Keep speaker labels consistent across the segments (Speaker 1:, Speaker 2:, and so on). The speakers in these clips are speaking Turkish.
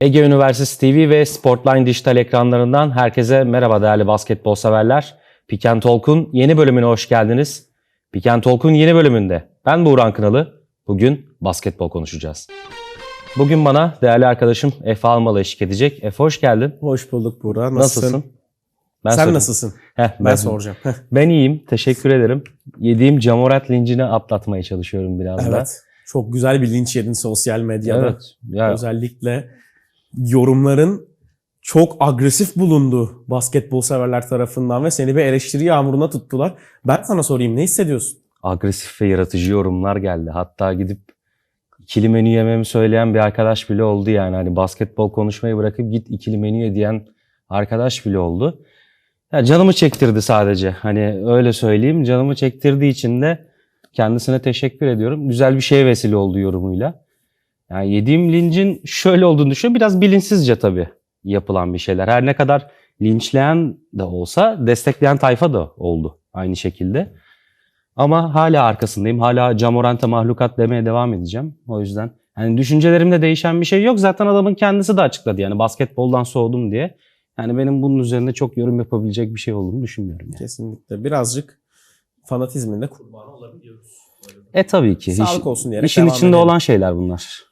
Speaker 1: Ege Üniversitesi TV ve Sportline dijital ekranlarından herkese merhaba değerli basketbol severler. Pick and Talk'un yeni bölümüne hoş geldiniz. Pick and Talk'un yeni bölümünde ben Buğran Kınalı. Bugün basketbol konuşacağız. Bugün bana değerli arkadaşım Efe Almalı eşlik edecek. Efe hoş geldin.
Speaker 2: Hoş bulduk Buğra. Nasılsın?
Speaker 1: Nasılsın? Ben
Speaker 2: Sen
Speaker 1: sorayım.
Speaker 2: nasılsın?
Speaker 1: Heh,
Speaker 2: Ben, soracağım. Heh,
Speaker 1: Ben iyiyim. Teşekkür ederim. Yediğim camorat lincini atlatmaya çalışıyorum biraz da.
Speaker 2: evet. Çok güzel bir linç yedin sosyal medyada.
Speaker 1: Evet. Ya,
Speaker 2: Özellikle yorumların çok agresif bulundu basketbol severler tarafından ve seni bir eleştiri yağmuruna tuttular. Ben sana sorayım ne hissediyorsun?
Speaker 1: agresif ve yaratıcı yorumlar geldi. Hatta gidip ikili menü yememi söyleyen bir arkadaş bile oldu yani. Hani basketbol konuşmayı bırakıp git ikili menü ye diyen arkadaş bile oldu. Ya canımı çektirdi sadece. Hani öyle söyleyeyim. Canımı çektirdiği için de kendisine teşekkür ediyorum. Güzel bir şeye vesile oldu yorumuyla. Yani yediğim lincin şöyle olduğunu düşünüyorum. Biraz bilinçsizce tabii yapılan bir şeyler. Her ne kadar linçleyen de olsa destekleyen tayfa da oldu aynı şekilde. Ama hala arkasındayım. Hala Camorant'a mahlukat demeye devam edeceğim. O yüzden yani düşüncelerimde değişen bir şey yok. Zaten adamın kendisi de açıkladı yani basketboldan soğudum diye. Yani benim bunun üzerinde çok yorum yapabilecek bir şey olduğunu düşünmüyorum. Yani.
Speaker 2: Kesinlikle. Birazcık fanatizmin de kurbanı olabiliyoruz.
Speaker 1: E tabii ki.
Speaker 2: Sağlık olsun diyerek
Speaker 1: İşin içinde
Speaker 2: edelim.
Speaker 1: olan şeyler bunlar.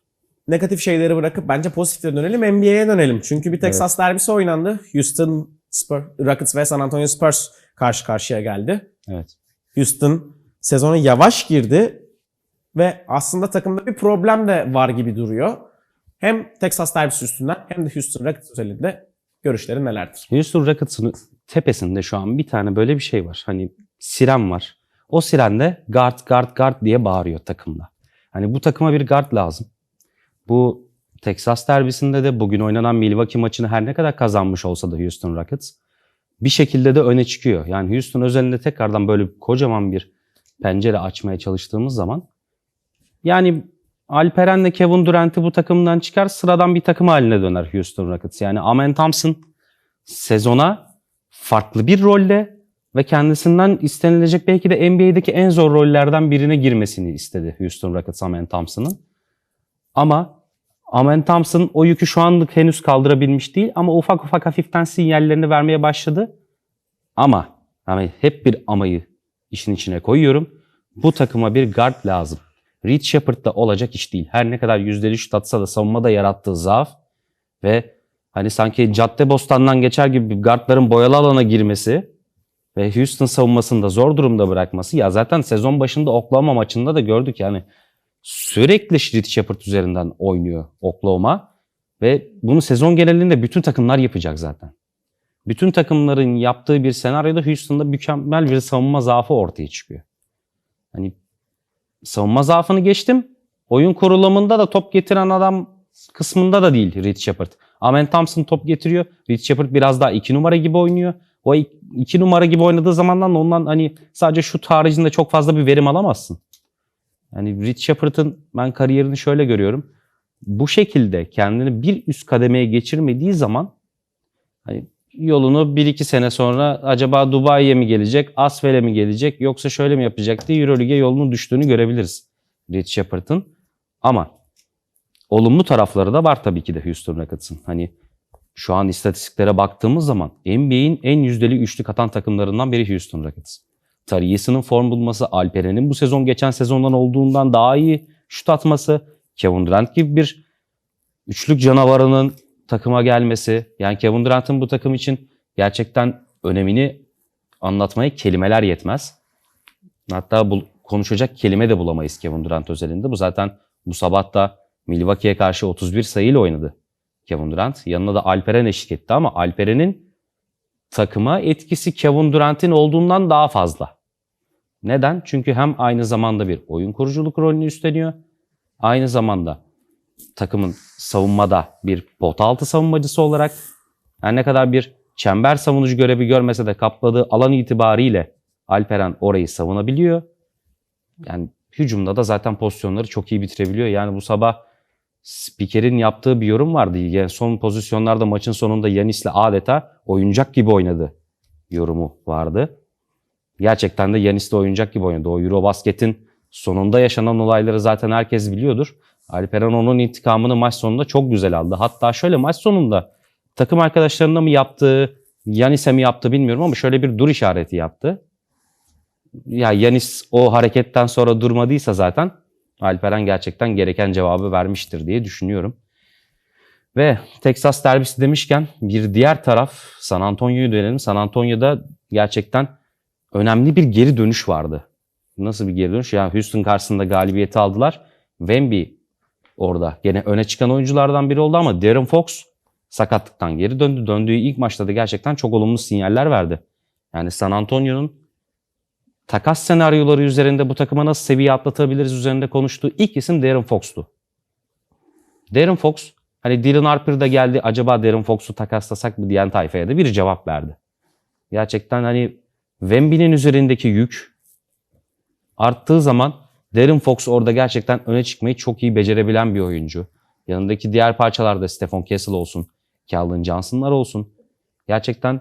Speaker 2: Negatif şeyleri bırakıp bence pozitiflere dönelim. NBA'ye dönelim. Çünkü bir Texas derbisi oynandı. Houston Spurs, Rockets ve San Antonio Spurs karşı karşıya geldi.
Speaker 1: Evet.
Speaker 2: Houston sezona yavaş girdi ve aslında takımda bir problem de var gibi duruyor. Hem Texas derbisi üstünden hem de Houston Rockets özelinde görüşlerin nelerdir?
Speaker 1: Houston Rockets'ın tepesinde şu an bir tane böyle bir şey var. Hani siren var. O sirende guard guard guard diye bağırıyor takımda. Hani bu takıma bir guard lazım. Bu Texas derbisinde de bugün oynanan Milwaukee maçını her ne kadar kazanmış olsa da Houston Rockets bir şekilde de öne çıkıyor. Yani Houston özelinde tekrardan böyle kocaman bir pencere açmaya çalıştığımız zaman yani Alperen'le Kevin Durant'i bu takımdan çıkar sıradan bir takım haline döner Houston Rockets. Yani Amen Thompson sezona farklı bir rolle ve kendisinden istenilecek belki de NBA'deki en zor rollerden birine girmesini istedi Houston Rockets Amen Thompson'ın. Ama Amen Thompson o yükü şu anlık henüz kaldırabilmiş değil ama ufak ufak hafiften sinyallerini vermeye başladı. Ama yani hep bir amayı işin içine koyuyorum. Bu takıma bir guard lazım. Reed Shepard'da olacak iş değil. Her ne kadar yüzdeli şut atsa da savunmada yarattığı zaaf ve hani sanki cadde bostandan geçer gibi guardların boyalı alana girmesi ve Houston savunmasını da zor durumda bırakması. Ya zaten sezon başında Oklahoma maçında da gördük yani sürekli Reed Shepard üzerinden oynuyor Oklahoma ve bunu sezon genelinde bütün takımlar yapacak zaten. Bütün takımların yaptığı bir senaryoda Houston'da mükemmel bir savunma zaafı ortaya çıkıyor. Hani savunma zaafını geçtim. Oyun kurulumunda da top getiren adam kısmında da değil Reed Shepard. Amen Thompson top getiriyor. Reed Shepard biraz daha iki numara gibi oynuyor. O ik- iki numara gibi oynadığı zamandan da ondan hani sadece şut haricinde çok fazla bir verim alamazsın. Yani Reed Shepard'ın ben kariyerini şöyle görüyorum. Bu şekilde kendini bir üst kademeye geçirmediği zaman hani yolunu bir iki sene sonra acaba Dubai'ye mi gelecek, Asvel'e mi gelecek yoksa şöyle mi yapacak diye Euroleague'e yolunun düştüğünü görebiliriz Reed Shepard'ın. Ama olumlu tarafları da var tabii ki de Houston Rockets'ın. Hani şu an istatistiklere baktığımız zaman NBA'in en yüzdeli üçlük atan takımlarından biri Houston Rockets. Tarius'ın form bulması, Alperen'in bu sezon geçen sezondan olduğundan daha iyi şut atması, Kevin Durant gibi bir üçlük canavarının takıma gelmesi. Yani Kevin Durant'ın bu takım için gerçekten önemini anlatmaya kelimeler yetmez. Hatta bu, konuşacak kelime de bulamayız Kevin Durant özelinde. Bu zaten bu sabah da Milwaukee'ye karşı 31 sayıyla oynadı Kevin Durant. Yanına da Alperen eşlik etti ama Alperen'in takıma etkisi Kevin Durant'in olduğundan daha fazla. Neden? Çünkü hem aynı zamanda bir oyun kuruculuk rolünü üstleniyor. Aynı zamanda takımın savunmada bir pot altı savunmacısı olarak her ne kadar bir çember savunucu görevi görmese de kapladığı alan itibariyle Alperen orayı savunabiliyor. Yani hücumda da zaten pozisyonları çok iyi bitirebiliyor. Yani bu sabah spikerin yaptığı bir yorum vardı. Yani son pozisyonlarda maçın sonunda Yanis'le adeta oyuncak gibi oynadı yorumu vardı. Gerçekten de Yanis'le oyuncak gibi oynadı. O Eurobasket'in sonunda yaşanan olayları zaten herkes biliyordur. Alperen onun intikamını maç sonunda çok güzel aldı. Hatta şöyle maç sonunda takım arkadaşlarına mı yaptı, Yanis'e mi yaptı bilmiyorum ama şöyle bir dur işareti yaptı. Ya Yanis o hareketten sonra durmadıysa zaten Alperen gerçekten gereken cevabı vermiştir diye düşünüyorum. Ve Texas derbisi demişken bir diğer taraf San Antonio'yu dönelim. San Antonio'da gerçekten önemli bir geri dönüş vardı. Nasıl bir geri dönüş? Yani Houston karşısında galibiyeti aldılar. Wemby orada gene öne çıkan oyunculardan biri oldu ama Darren Fox sakatlıktan geri döndü. Döndüğü ilk maçta da gerçekten çok olumlu sinyaller verdi. Yani San Antonio'nun takas senaryoları üzerinde bu takıma nasıl seviye atlatabiliriz üzerinde konuştuğu ilk isim Darren Fox'tu. Darren Fox hani Dylan Harper da geldi acaba Darren Fox'u takaslasak mı diyen tayfaya da bir cevap verdi. Gerçekten hani Wemby'nin üzerindeki yük arttığı zaman Darren Fox orada gerçekten öne çıkmayı çok iyi becerebilen bir oyuncu. Yanındaki diğer parçalarda Stephen Kessel olsun, Calvin Johnson'lar olsun. Gerçekten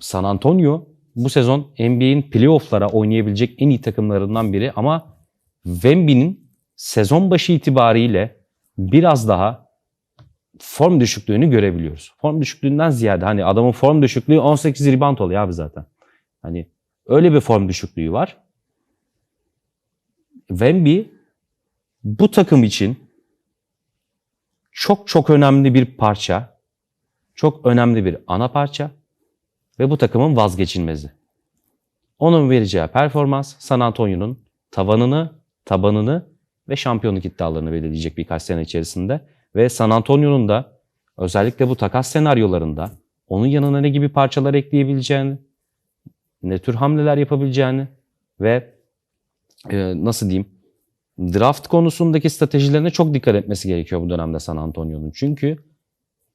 Speaker 1: San Antonio bu sezon NBA'in playoff'lara oynayabilecek en iyi takımlarından biri ama Wemby'nin sezon başı itibariyle biraz daha form düşüklüğünü görebiliyoruz. Form düşüklüğünden ziyade hani adamın form düşüklüğü 18 rebound oluyor abi zaten. Hani öyle bir form düşüklüğü var. Wemby bu takım için çok çok önemli bir parça. Çok önemli bir ana parça ve bu takımın vazgeçilmezi. Onun vereceği performans San Antonio'nun tavanını, tabanını ve şampiyonluk iddialarını belirleyecek birkaç sene içerisinde. Ve San Antonio'nun da özellikle bu takas senaryolarında onun yanına ne gibi parçalar ekleyebileceğini, ne tür hamleler yapabileceğini ve e, nasıl diyeyim draft konusundaki stratejilerine çok dikkat etmesi gerekiyor bu dönemde San Antonio'nun. Çünkü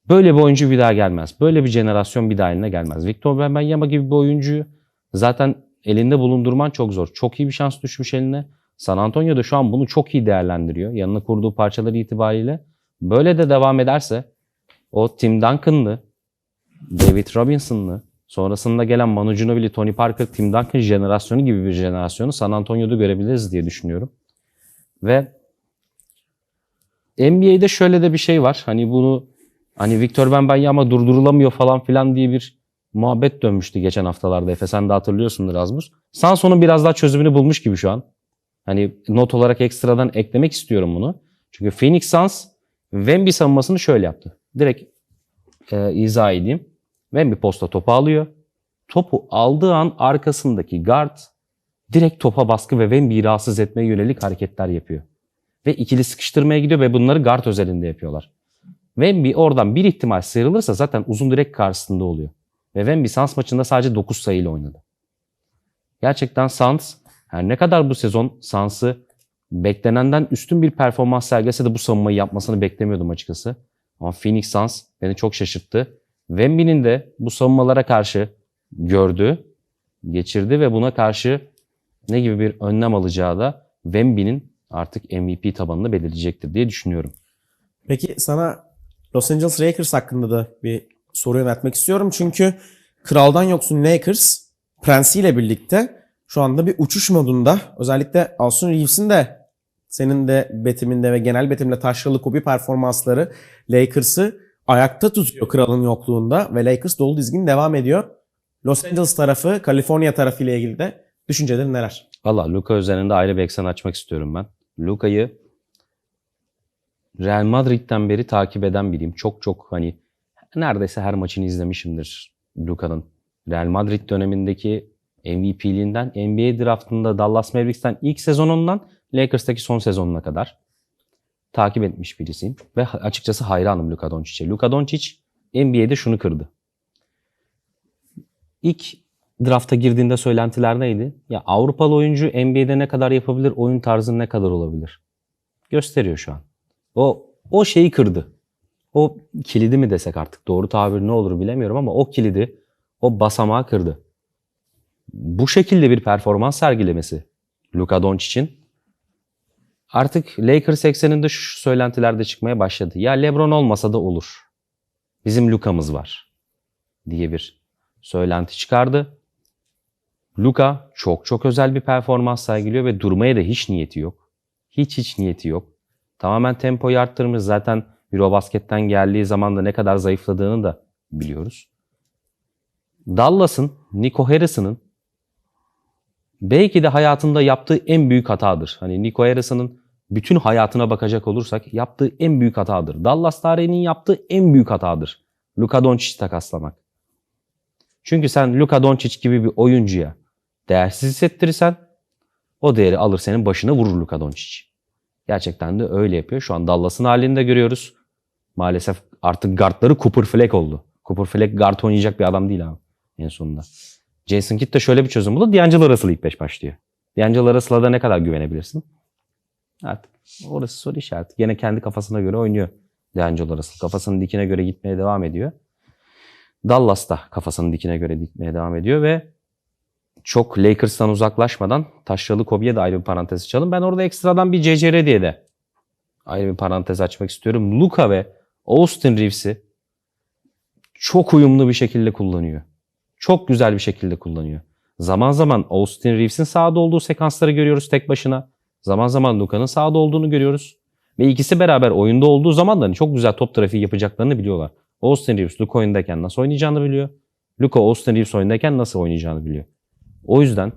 Speaker 1: böyle bir oyuncu bir daha gelmez. Böyle bir jenerasyon bir daha eline gelmez. Victor Wembanyama gibi bir oyuncuyu zaten elinde bulundurman çok zor. Çok iyi bir şans düşmüş eline. San Antonio da şu an bunu çok iyi değerlendiriyor. Yanına kurduğu parçaları itibariyle. Böyle de devam ederse o Tim Duncan'lı, David Robinson'lı, sonrasında gelen Manu Ginobili, Tony Parker, Tim Duncan jenerasyonu gibi bir jenerasyonu San Antonio'da görebiliriz diye düşünüyorum. Ve NBA'de şöyle de bir şey var. Hani bunu hani Victor Wembanyama durdurulamıyor falan filan diye bir muhabbet dönmüştü geçen haftalarda Efe. Sen de hatırlıyorsundur Razmus. Sanson'un biraz daha çözümünü bulmuş gibi şu an. Hani not olarak ekstradan eklemek istiyorum bunu. Çünkü Phoenix Suns Wemby savunmasını şöyle yaptı. Direkt e, izah edeyim. Wemby posta topu alıyor. Topu aldığı an arkasındaki guard direkt topa baskı ve Wemby'yi rahatsız etmeye yönelik hareketler yapıyor. Ve ikili sıkıştırmaya gidiyor ve bunları guard özelinde yapıyorlar. Wemby oradan bir ihtimal sıyrılırsa zaten uzun direkt karşısında oluyor. Ve Wemby Suns maçında sadece 9 sayıyla oynadı. Gerçekten Suns her ne kadar bu sezon Suns'ı beklenenden üstün bir performans sergilese de bu savunmayı yapmasını beklemiyordum açıkçası. Ama Phoenix Suns beni çok şaşırttı. Wemby'nin de bu savunmalara karşı gördü, geçirdi ve buna karşı ne gibi bir önlem alacağı da Wemby'nin artık MVP tabanını belirleyecektir diye düşünüyorum.
Speaker 2: Peki sana Los Angeles Lakers hakkında da bir soru yöneltmek istiyorum. Çünkü kraldan yoksun Lakers prensiyle birlikte şu anda bir uçuş modunda. Özellikle Austin Reeves'in de senin de betiminde ve genel betimde taşralı Kobe performansları Lakers'ı ayakta tutuyor kralın yokluğunda ve Lakers dolu dizgin devam ediyor. Los Angeles tarafı, Kaliforniya tarafı ile ilgili de düşüncelerin neler?
Speaker 1: Valla Luka üzerinde ayrı bir eksen açmak istiyorum ben. Luka'yı Real Madrid'den beri takip eden biriyim. Çok çok hani neredeyse her maçını izlemişimdir Luka'nın. Real Madrid dönemindeki MVP'liğinden NBA draftında Dallas Mavericks'ten ilk sezonundan Lakers'taki son sezonuna kadar takip etmiş birisiyim. Ve açıkçası hayranım Luka Doncic'e. Luka Doncic NBA'de şunu kırdı. İlk drafta girdiğinde söylentiler neydi? Ya Avrupalı oyuncu NBA'de ne kadar yapabilir, oyun tarzı ne kadar olabilir? Gösteriyor şu an. O o şeyi kırdı. O kilidi mi desek artık doğru tabir ne olur bilemiyorum ama o kilidi, o basamağı kırdı. Bu şekilde bir performans sergilemesi Luka Doncic'in artık Lakers ekseninde şu söylentilerde çıkmaya başladı. Ya LeBron olmasa da olur. Bizim Luka'mız var diye bir söylenti çıkardı. Luka çok çok özel bir performans sergiliyor ve durmaya da hiç niyeti yok. Hiç hiç niyeti yok. Tamamen tempoyu arttırmış. Zaten Eurobasketten geldiği zaman da ne kadar zayıfladığını da biliyoruz. Dallas'ın, Nico Harrison'ın belki de hayatında yaptığı en büyük hatadır. Hani Nico Harrison'ın bütün hayatına bakacak olursak yaptığı en büyük hatadır. Dallas tarihinin yaptığı en büyük hatadır. Luka Doncic'i takaslamak. Çünkü sen Luka Doncic gibi bir oyuncuya değersiz hissettirirsen o değeri alır senin başına vurur Luka Doncic. Gerçekten de öyle yapıyor. Şu an Dallas'ın halini de görüyoruz. Maalesef artık guardları Cooper Fleck oldu. Cooper Fleck guard oynayacak bir adam değil abi en sonunda. Jason Kidd de şöyle bir çözüm buldu. D'Angelo Russell ilk beş başlıyor. D'Angelo Russell'a da ne kadar güvenebilirsin? Artık orası soru işareti. Gene kendi kafasına göre oynuyor D'Angelo Russell. Kafasının dikine göre gitmeye devam ediyor. Dallas da kafasının dikine göre gitmeye devam ediyor ve çok Lakers'tan uzaklaşmadan Taşralı Kobe'ye de ayrı bir parantez açalım. Ben orada ekstradan bir CCR diye de ayrı bir parantez açmak istiyorum. Luka ve Austin Reeves'i çok uyumlu bir şekilde kullanıyor. Çok güzel bir şekilde kullanıyor. Zaman zaman Austin Reeves'in sahada olduğu sekansları görüyoruz tek başına. Zaman zaman Luka'nın sahada olduğunu görüyoruz. Ve ikisi beraber oyunda olduğu zaman da hani çok güzel top trafiği yapacaklarını biliyorlar. Austin Reeves Luka oyundayken nasıl oynayacağını biliyor. Luka Austin Reeves oyundayken nasıl oynayacağını biliyor. O yüzden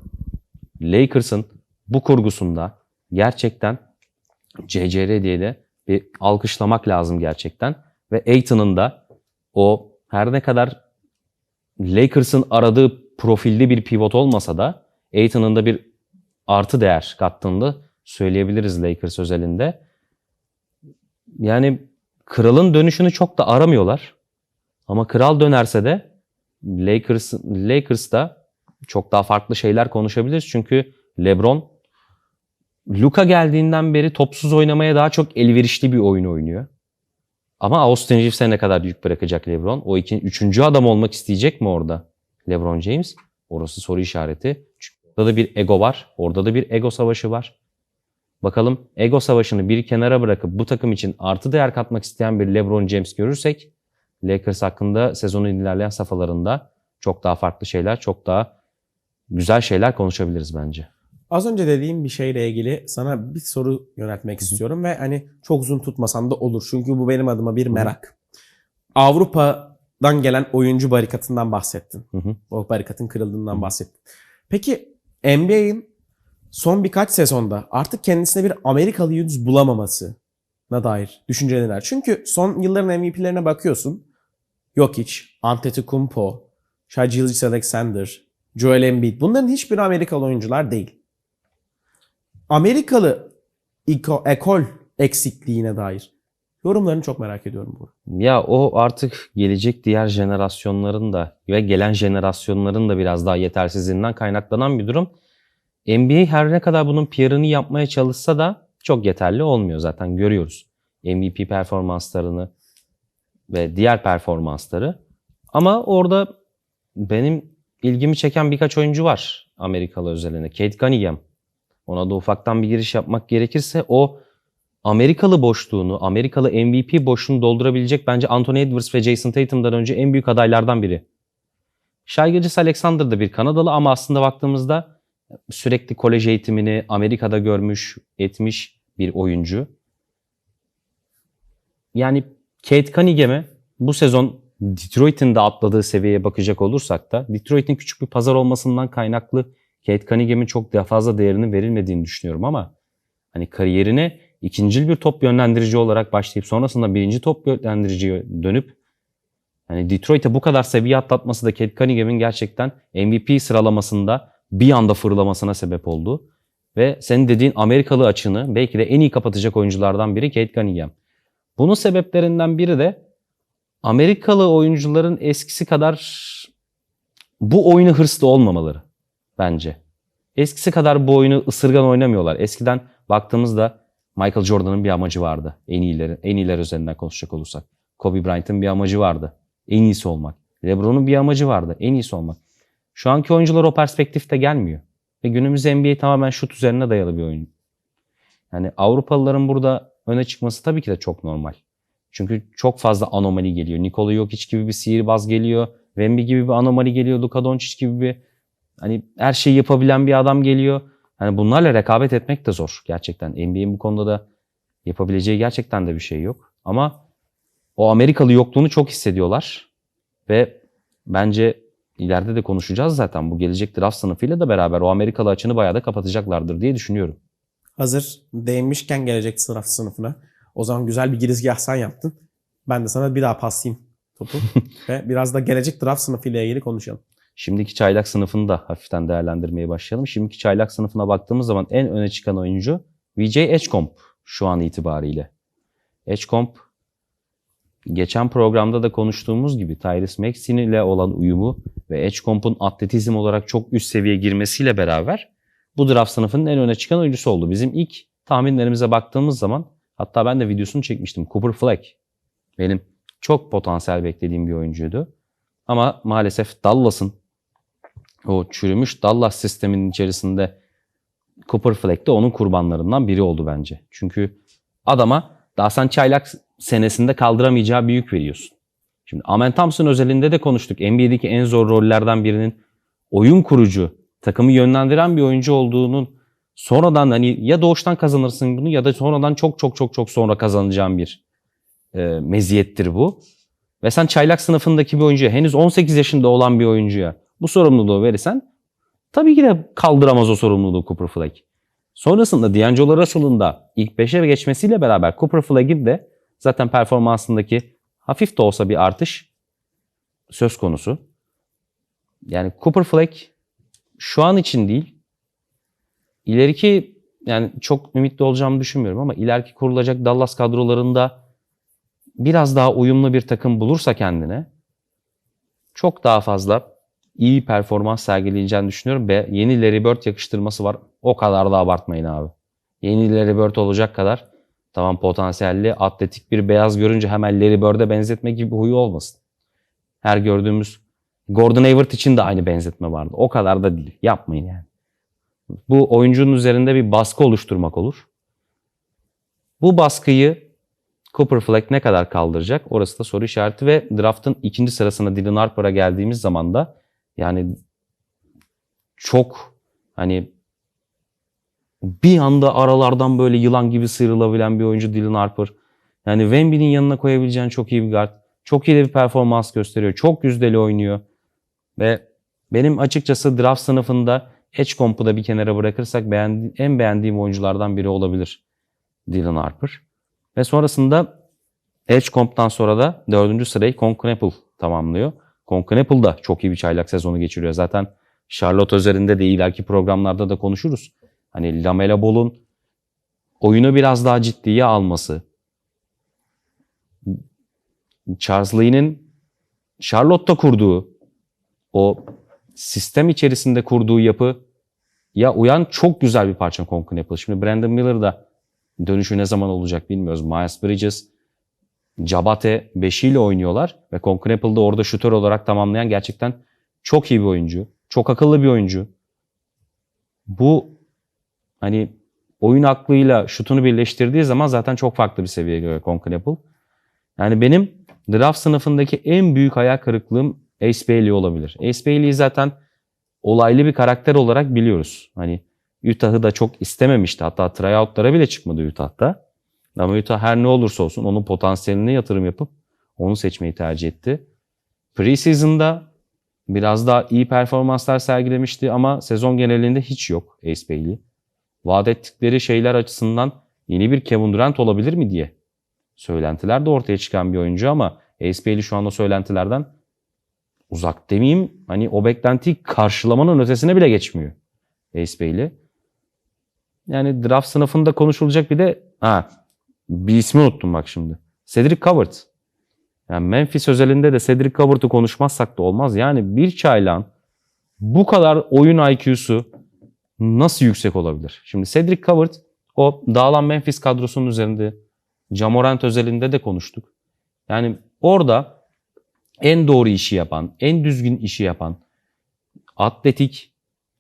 Speaker 1: Lakers'ın bu kurgusunda gerçekten CCR diye de bir alkışlamak lazım gerçekten. Ve Aiton'un da o her ne kadar Lakers'ın aradığı profilde bir pivot olmasa da Aiton'un da bir artı değer kattığını söyleyebiliriz Lakers özelinde. Yani kralın dönüşünü çok da aramıyorlar. Ama kral dönerse de Lakers Lakers'ta çok daha farklı şeyler konuşabiliriz. Çünkü LeBron Luka geldiğinden beri topsuz oynamaya daha çok elverişli bir oyun oynuyor. Ama Austin Reeves'e ne kadar yük bırakacak LeBron? O iki, üçüncü adam olmak isteyecek mi orada LeBron James? Orası soru işareti. Çünkü orada da bir ego var. Orada da bir ego savaşı var. Bakalım ego savaşını bir kenara bırakıp bu takım için artı değer katmak isteyen bir LeBron James görürsek Lakers hakkında sezonun ilerleyen safhalarında çok daha farklı şeyler, çok daha güzel şeyler konuşabiliriz bence.
Speaker 2: Az önce dediğim bir şeyle ilgili sana bir soru yöneltmek istiyorum ve hani çok uzun tutmasam da olur. Çünkü bu benim adıma bir merak. Avrupa'dan gelen oyuncu barikatından bahsettin.
Speaker 1: Hı hı.
Speaker 2: O barikatın kırıldığından bahsettin. Peki NBA'in son birkaç sezonda artık kendisine bir Amerikalı yıldız bulamaması na dair düşüncelerin neler? Çünkü son yılların MVP'lerine bakıyorsun. Jokic, Antetokounmpo, Shai Gilgeous-Alexander, Joel Embiid. Bunların hiçbiri Amerikalı oyuncular değil. Amerikalı ekol eksikliğine dair yorumlarını çok merak ediyorum bu.
Speaker 1: Ya o artık gelecek diğer jenerasyonların da ve gelen jenerasyonların da biraz daha yetersizliğinden kaynaklanan bir durum. NBA her ne kadar bunun PR'ını yapmaya çalışsa da çok yeterli olmuyor zaten görüyoruz. MVP performanslarını ve diğer performansları. Ama orada benim ilgimi çeken birkaç oyuncu var Amerikalı özelinde. Kate Cunningham. Ona da ufaktan bir giriş yapmak gerekirse o Amerikalı boşluğunu, Amerikalı MVP boşluğunu doldurabilecek bence Anthony Edwards ve Jason Tatum'dan önce en büyük adaylardan biri. Shai Gilgeous-Alexander da bir Kanadalı ama aslında baktığımızda sürekli kolej eğitimini Amerika'da görmüş, etmiş bir oyuncu. Yani Kate Cunningham'e bu sezon Detroit'in de atladığı seviyeye bakacak olursak da Detroit'in küçük bir pazar olmasından kaynaklı Kate Cunningham'in çok daha fazla değerinin verilmediğini düşünüyorum ama hani kariyerine ikincil bir top yönlendirici olarak başlayıp sonrasında birinci top yönlendiriciye dönüp hani Detroit'e bu kadar seviye atlatması da Kate Cunningham'in gerçekten MVP sıralamasında bir anda fırlamasına sebep oldu. Ve senin dediğin Amerikalı açığını belki de en iyi kapatacak oyunculardan biri Kate Cunningham. Bunun sebeplerinden biri de Amerikalı oyuncuların eskisi kadar bu oyunu hırslı olmamaları bence. Eskisi kadar bu oyunu ısırgan oynamıyorlar. Eskiden baktığımızda Michael Jordan'ın bir amacı vardı. En iyileri, en iyiler üzerinden konuşacak olursak. Kobe Bryant'ın bir amacı vardı. En iyisi olmak. LeBron'un bir amacı vardı. En iyisi olmak. Şu anki oyuncular o perspektifte gelmiyor. Ve günümüz NBA tamamen şut üzerine dayalı bir oyun. Yani Avrupalıların burada öne çıkması tabii ki de çok normal. Çünkü çok fazla anomali geliyor. Nikola Jokic gibi bir sihirbaz geliyor. Wemby gibi bir anomali geliyor. Luka Doncic gibi bir hani her şeyi yapabilen bir adam geliyor. Hani bunlarla rekabet etmek de zor gerçekten. NBA'in bu konuda da Yapabileceği gerçekten de bir şey yok. Ama o Amerikalı yokluğunu çok hissediyorlar. Ve bence ileride de konuşacağız zaten. Bu gelecek draft sınıfıyla da beraber o Amerikalı açını bayağı da kapatacaklardır diye düşünüyorum.
Speaker 2: Hazır değinmişken gelecek draft sınıfına. O zaman güzel bir girizgah sen yaptın. Ben de sana bir daha paslayayım topu. Ve biraz da gelecek draft sınıfıyla ilgili konuşalım.
Speaker 1: Şimdiki çaylak sınıfını da hafiften değerlendirmeye başlayalım. Şimdiki çaylak sınıfına baktığımız zaman en öne çıkan oyuncu VJ Edgecomb şu an itibariyle. Edgecomb geçen programda da konuştuğumuz gibi Tyrese Maxey ile olan uyumu ve Edgecomb'un atletizm olarak çok üst seviye girmesiyle beraber bu draft sınıfının en öne çıkan oyuncusu oldu. Bizim ilk tahminlerimize baktığımız zaman hatta ben de videosunu çekmiştim. Cooper Fleck benim çok potansiyel beklediğim bir oyuncuydu. Ama maalesef Dallas'ın o çürümüş Dallas sisteminin içerisinde Cooper Fleck de onun kurbanlarından biri oldu bence. Çünkü adama daha sen çaylak senesinde kaldıramayacağı bir yük veriyorsun. Şimdi Amen Thompson özelinde de konuştuk. NBA'deki en zor rollerden birinin oyun kurucu, takımı yönlendiren bir oyuncu olduğunun sonradan hani ya doğuştan kazanırsın bunu ya da sonradan çok çok çok çok sonra kazanacağın bir e, meziyettir bu. Ve sen çaylak sınıfındaki bir oyuncuya, henüz 18 yaşında olan bir oyuncuya bu sorumluluğu verirsen tabii ki de kaldıramaz o sorumluluğu Cooper Fleck. Sonrasında D'Angelo Russell'ın da ilk 5'e geçmesiyle beraber Cooper Fleck'in de zaten performansındaki hafif de olsa bir artış söz konusu. Yani Cooper Fleck şu an için değil, ileriki yani çok ümitli olacağımı düşünmüyorum ama ileriki kurulacak Dallas kadrolarında biraz daha uyumlu bir takım bulursa kendine çok daha fazla iyi performans sergileyeceğini düşünüyorum ve yeni Larry Bird yakıştırması var. O kadar da abartmayın abi. Yeni Larry Bird olacak kadar tamam potansiyelli atletik bir beyaz görünce hemen Larry Bird'e benzetme gibi bir huyu olmasın. Her gördüğümüz Gordon Hayward için de aynı benzetme vardı. O kadar da değil. Yapmayın yani. Bu oyuncunun üzerinde bir baskı oluşturmak olur. Bu baskıyı Cooper Fleck ne kadar kaldıracak? Orası da soru işareti ve draft'ın ikinci sırasına Dylan Harper'a geldiğimiz zaman da yani çok hani bir anda aralardan böyle yılan gibi sıyrılabilen bir oyuncu Dylan Harper. Yani Wemby'nin yanına koyabileceğin çok iyi bir guard. Çok iyi de bir performans gösteriyor. Çok yüzdeli oynuyor. Ve benim açıkçası draft sınıfında Edgecomb'u da bir kenara bırakırsak beğendi, en beğendiğim oyunculardan biri olabilir Dylan Harper. Ve sonrasında Edgecomb'dan sonra da dördüncü sırayı Concunapple tamamlıyor. Concunapple da çok iyi bir çaylak sezonu geçiriyor. Zaten Charlotte üzerinde de ileriki programlarda da konuşuruz. Hani Lamela Ball'un oyunu biraz daha ciddiye alması. Charles Lee'nin Charlotte'da kurduğu o sistem içerisinde kurduğu yapı ya uyan çok güzel bir parça Concunapple. Şimdi Brandon Miller da dönüşü ne zaman olacak bilmiyoruz. Miles Bridges, Jabate beşiyle oynuyorlar ve Concunapple da orada şutör olarak tamamlayan gerçekten çok iyi bir oyuncu. Çok akıllı bir oyuncu. Bu hani oyun aklıyla şutunu birleştirdiği zaman zaten çok farklı bir seviyeye göre Concunapple. Yani benim draft sınıfındaki en büyük hayal kırıklığım Ace Bailey olabilir. Ace Bailey'i zaten olaylı bir karakter olarak biliyoruz. Hani Utah'ı da çok istememişti. Hatta tryoutlara bile çıkmadı Utah'ta. Ama Utah her ne olursa olsun onun potansiyeline yatırım yapıp onu seçmeyi tercih etti. Preseason'da biraz daha iyi performanslar sergilemişti ama sezon genelinde hiç yok Ace Bailey. Vaat ettikleri şeyler açısından yeni bir Kevin Durant olabilir mi diye söylentiler de ortaya çıkan bir oyuncu ama Ace Bailey şu anda söylentilerden uzak demeyeyim. Hani o beklentiyi karşılamanın ötesine bile geçmiyor Ace Bailey. Yani draft sınıfında konuşulacak bir de ha, bir ismi unuttum bak şimdi. Cedric Covert. Yani Memphis özelinde de Cedric Covert'ı konuşmazsak da olmaz. Yani bir çaylağın bu kadar oyun IQ'su nasıl yüksek olabilir? Şimdi Cedric Covert o dağılan Memphis kadrosunun üzerinde Jamorant özelinde de konuştuk. Yani orada en doğru işi yapan, en düzgün işi yapan, atletik,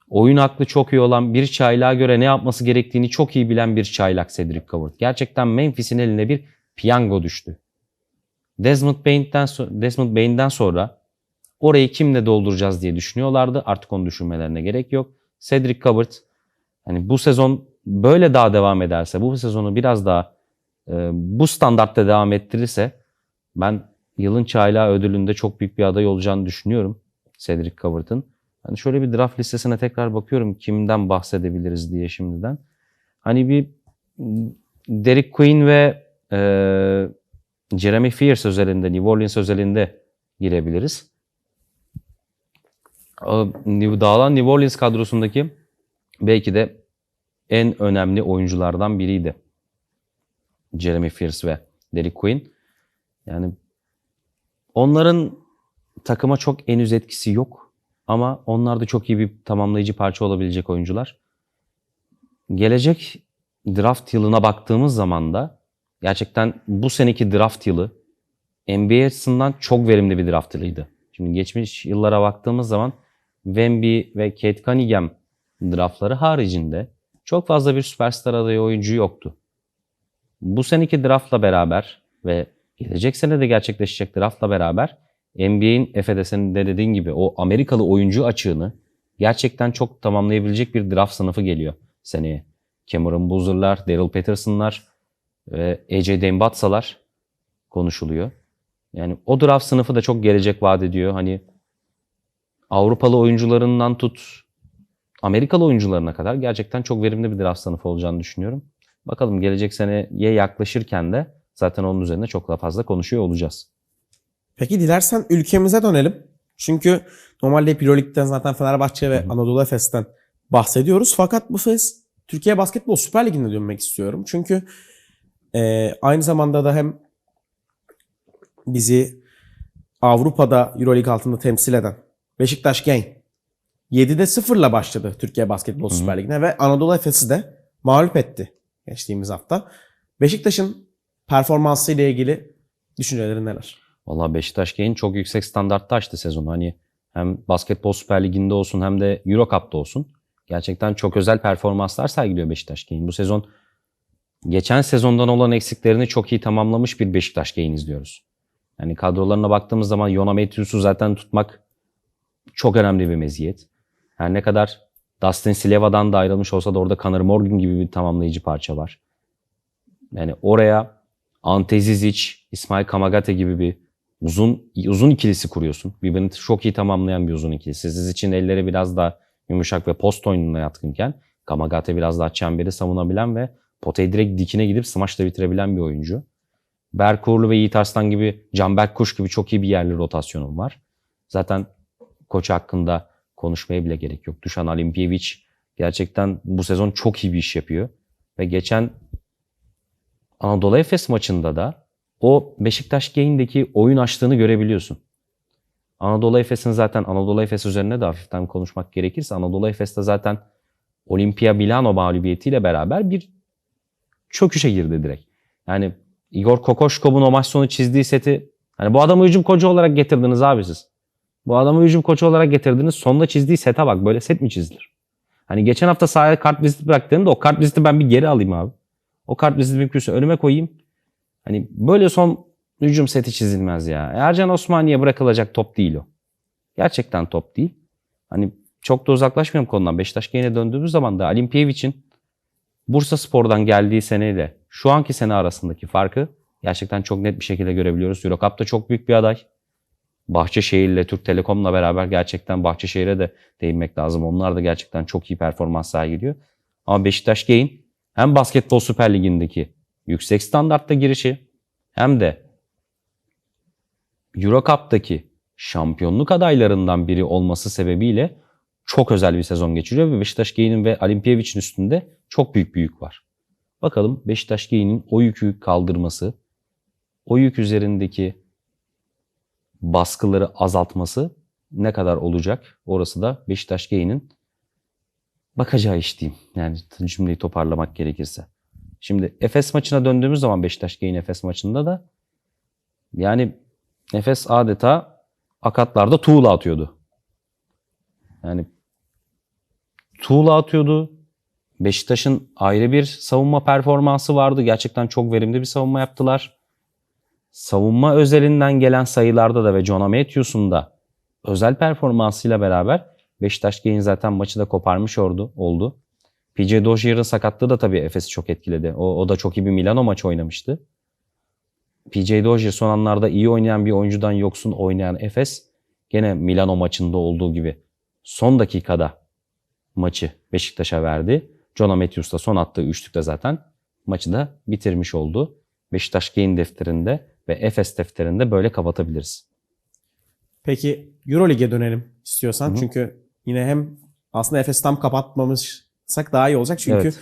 Speaker 1: oyun aklı çok iyi olan bir çaylağa göre ne yapması gerektiğini çok iyi bilen bir çaylak Cedric Covert. Gerçekten Memphis'in eline bir piyango düştü. Desmond Bain'den, Desmond Bain'den sonra orayı kimle dolduracağız diye düşünüyorlardı. Artık onu düşünmelerine gerek yok. Cedric Covert hani bu sezon böyle daha devam ederse, bu sezonu biraz daha e, bu standartta devam ettirirse ben yılın çaylağı ödülünde çok büyük bir aday olacağını düşünüyorum Cedric Coverd'ın. Hani şöyle bir draft listesine tekrar bakıyorum kimden bahsedebiliriz diye şimdiden. Hani bir Derek Queen ve e, Jeremy Fierce özelinde, New Orleans özelinde girebiliriz. New- Dağılan New Orleans kadrosundaki belki de en önemli oyunculardan biriydi. Jeremy Fierce ve Derek Queen. Yani onların takıma çok en üst etkisi yok. Ama onlar da çok iyi bir tamamlayıcı parça olabilecek oyuncular. Gelecek draft yılına baktığımız zaman da gerçekten bu seneki draft yılı NBA açısından çok verimli bir draft yılıydı. Şimdi geçmiş yıllara baktığımız zaman Wemby ve Kate Cunningham draftları haricinde çok fazla bir süperstar adayı oyuncu yoktu. Bu seneki draftla beraber ve gelecek sene de gerçekleşecek draftla beraber NBA'in Efe'de senin de dediğin gibi o Amerikalı oyuncu açığını gerçekten çok tamamlayabilecek bir draft sınıfı geliyor seneye. Cameron Boozer'lar, Daryl Peterson'lar ve AJ Dembatsa'lar konuşuluyor. Yani o draft sınıfı da çok gelecek vaat ediyor. Hani Avrupalı oyuncularından tut Amerikalı oyuncularına kadar gerçekten çok verimli bir draft sınıfı olacağını düşünüyorum. Bakalım gelecek seneye yaklaşırken de zaten onun üzerine çok daha fazla konuşuyor olacağız.
Speaker 2: Peki dilersen ülkemize dönelim. Çünkü normalde Euroleague'den zaten Fenerbahçe ve Anadolu Efes'ten bahsediyoruz. Fakat bu kez Türkiye Basketbol Süper Ligi'ne dönmek istiyorum. Çünkü e, aynı zamanda da hem bizi Avrupa'da Euroleague altında temsil eden Beşiktaş Genk 7'de 0'la başladı Türkiye Basketbol Süper Ligi'ne ve Anadolu Efes'i de mağlup etti geçtiğimiz hafta. Beşiktaş'ın performansı ile ilgili düşüncelerin neler?
Speaker 1: Valla Beşiktaş Gain çok yüksek standartta açtı sezonu. Hani hem Basketbol Süper Ligi'nde olsun hem de Euro Cup'ta olsun. Gerçekten çok özel performanslar sergiliyor Beşiktaş Gain. Bu sezon geçen sezondan olan eksiklerini çok iyi tamamlamış bir Beşiktaş Gain izliyoruz. Yani kadrolarına baktığımız zaman Yona Matthews'u zaten tutmak çok önemli bir meziyet. Her ne kadar Dustin Sleva'dan da ayrılmış olsa da orada Connor Morgan gibi bir tamamlayıcı parça var. Yani oraya Ante Zizic, İsmail Kamagate gibi bir uzun uzun ikilisi kuruyorsun. Birbirini çok iyi tamamlayan bir uzun ikilisi. Zizic'in elleri biraz daha yumuşak ve post oyununa yatkınken Kamagate biraz daha çemberi savunabilen ve potaya direkt dikine gidip smaçla bitirebilen bir oyuncu. Berk Uğurlu ve Yiğit Arslan gibi, Canberk Kuş gibi çok iyi bir yerli rotasyonum var. Zaten koç hakkında konuşmaya bile gerek yok. Dušan Alimpijević gerçekten bu sezon çok iyi bir iş yapıyor. Ve geçen Anadolu Efes maçında da o Beşiktaş Gain'deki oyun açtığını görebiliyorsun. Anadolu Efes'in zaten Anadolu Efes üzerine de hafiften konuşmak gerekirse Anadolu Efes'te zaten Olimpia Milano mağlubiyetiyle beraber bir çöküşe girdi direkt. Yani Igor Kokoşkov'un o maç sonu çizdiği seti hani bu adamı hücum koçu olarak getirdiniz abi siz. Bu adamı hücum koçu olarak getirdiniz. Sonunda çizdiği sete bak. Böyle set mi çizilir? Hani geçen hafta sahaya kart viziti bıraktığımda o kart viziti ben bir geri alayım abi. O kart viziti mümkünse önüme koyayım. Hani böyle son hücum seti çizilmez ya. Ercan Osmaniye bırakılacak top değil o. Gerçekten top değil. Hani çok da uzaklaşmıyorum konudan. Beşiktaş yine döndüğümüz zaman da Alimpiyevic'in Bursa Spor'dan geldiği seneyle şu anki sene arasındaki farkı gerçekten çok net bir şekilde görebiliyoruz. Eurocup'ta çok büyük bir aday. Bahçeşehir'le Türk Telekom'la beraber gerçekten Bahçeşehir'e de değinmek lazım. Onlar da gerçekten çok iyi performans sergiliyor. Ama Beşiktaş Gain hem Basketbol Süper Ligi'ndeki yüksek standartta girişi hem de Euro Cup'taki şampiyonluk adaylarından biri olması sebebiyle çok özel bir sezon geçiriyor ve Beşiktaş Gain'in ve Alimpiyevic'in üstünde çok büyük bir yük var. Bakalım Beşiktaş Gain'in o yükü kaldırması, o yük üzerindeki baskıları azaltması ne kadar olacak? Orası da Beşiktaş Gain'in bakacağı iş diyeyim. Yani cümleyi toparlamak gerekirse. Şimdi Efes maçına döndüğümüz zaman Beşiktaş Gain Efes maçında da yani Efes adeta akatlarda tuğla atıyordu. Yani tuğla atıyordu. Beşiktaş'ın ayrı bir savunma performansı vardı. Gerçekten çok verimli bir savunma yaptılar. Savunma özelinden gelen sayılarda da ve John Matthews'un da özel performansıyla beraber Beşiktaş Gain zaten maçı da koparmış oldu. oldu. PJ Dozier'ın sakatlığı da tabii Efes'i çok etkiledi. O, o da çok iyi bir Milano maçı oynamıştı. PJ Dozier son anlarda iyi oynayan bir oyuncudan yoksun oynayan Efes gene Milano maçında olduğu gibi son dakikada maçı Beşiktaş'a verdi. Jonah Matthews da son attığı üçlükte zaten maçı da bitirmiş oldu. Beşiktaş Gain defterinde ve Efes defterinde böyle kapatabiliriz.
Speaker 2: Peki Euroleague'e dönelim istiyorsan.
Speaker 1: Hı hı.
Speaker 2: Çünkü yine hem aslında Efes tam kapatmamışsak daha iyi olacak. Çünkü
Speaker 1: Evet.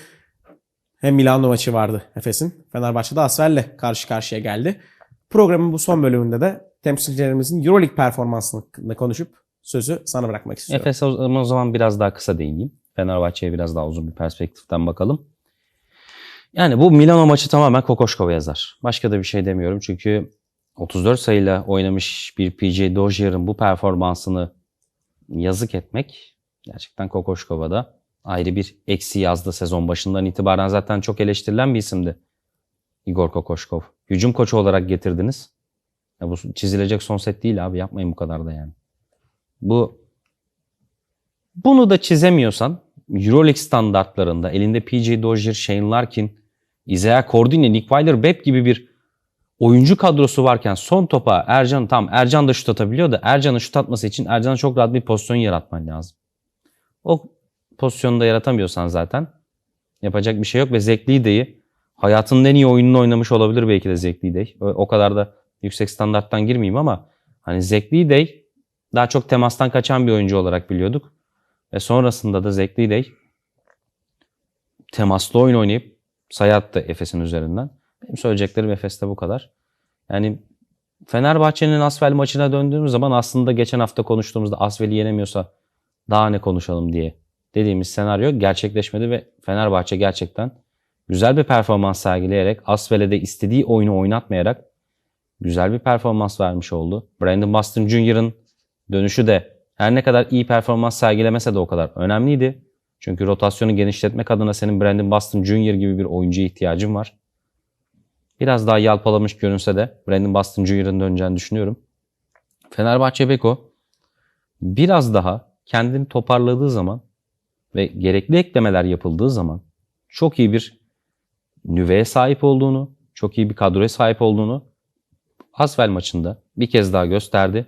Speaker 2: hem Milano maçı vardı Efes'in. Fenerbahçe'de Asfer'le karşı karşıya geldi. Programın bu son bölümünde de temsilcilerimizin Euroleague performansını konuşup sözü sana bırakmak istiyorum.
Speaker 1: Efes o o zaman biraz daha kısa değineyim. Fenerbahçe'ye biraz daha uzun bir perspektiften bakalım. Yani bu Milano maçı tamamen Kokoşkova yazar. Başka da bir şey demiyorum çünkü 34 sayıyla oynamış bir PJ Dozier'ın bu performansını yazık etmek gerçekten Kokoşkova'da ayrı bir eksi yazdı sezon başından itibaren zaten çok eleştirilen bir isimdi. Igor Kokoşkov. Hücum koçu olarak getirdiniz. Ya bu çizilecek son set değil abi yapmayın bu kadar da yani. Bu bunu da çizemiyorsan EuroLeague standartlarında elinde PJ Dozier, Shane Larkin, Isaiah Cordine, Nick Weiler-Bepp gibi bir oyuncu kadrosu varken son topa Ercan tam Ercan da şut atabiliyor da Ercan'ın şut atması için Ercan'a çok rahat bir pozisyon yaratman lazım. O pozisyonu da yaratamıyorsan zaten yapacak bir şey yok ve Zeklide'yi hayatının en iyi oyununu oynamış olabilir belki de Zeklide. O kadar da yüksek standarttan girmeyeyim ama hani Zeklide daha çok temastan kaçan bir oyuncu olarak biliyorduk. Ve sonrasında da Zekli Day temaslı oyun oynayıp sayı attı Efes'in üzerinden. Benim söyleyeceklerim Efes'te bu kadar. Yani Fenerbahçe'nin Asvel maçına döndüğümüz zaman aslında geçen hafta konuştuğumuzda Asvel'i yenemiyorsa daha ne konuşalım diye dediğimiz senaryo gerçekleşmedi ve Fenerbahçe gerçekten güzel bir performans sergileyerek Asvel'e de istediği oyunu oynatmayarak güzel bir performans vermiş oldu. Brandon Boston Jr.'ın dönüşü de her ne kadar iyi performans sergilemese de o kadar önemliydi. Çünkü rotasyonu genişletmek adına senin Brandon Boston Jr. gibi bir oyuncuya ihtiyacın var. Biraz daha yalpalamış görünse de Brandon Boston Jr.'ın döneceğini düşünüyorum. Fenerbahçe Beko biraz daha kendini toparladığı zaman ve gerekli eklemeler yapıldığı zaman çok iyi bir nüveye sahip olduğunu, çok iyi bir kadroya sahip olduğunu Asvel maçında bir kez daha gösterdi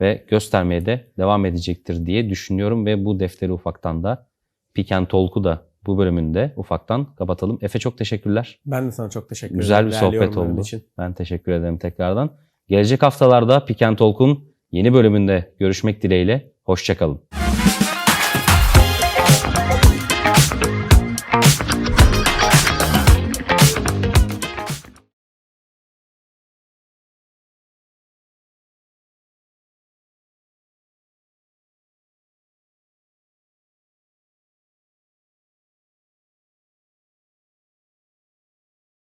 Speaker 1: ve göstermeye de devam edecektir diye düşünüyorum ve bu defteri ufaktan da Piken Tolku da bu bölümünde ufaktan kapatalım. Efe çok teşekkürler.
Speaker 2: Ben de sana çok teşekkür ederim.
Speaker 1: Güzel bir sohbet oldu.
Speaker 2: Için.
Speaker 1: Ben teşekkür ederim tekrardan. Gelecek haftalarda Piken Tolk'un yeni bölümünde görüşmek dileğiyle. Hoşçakalın.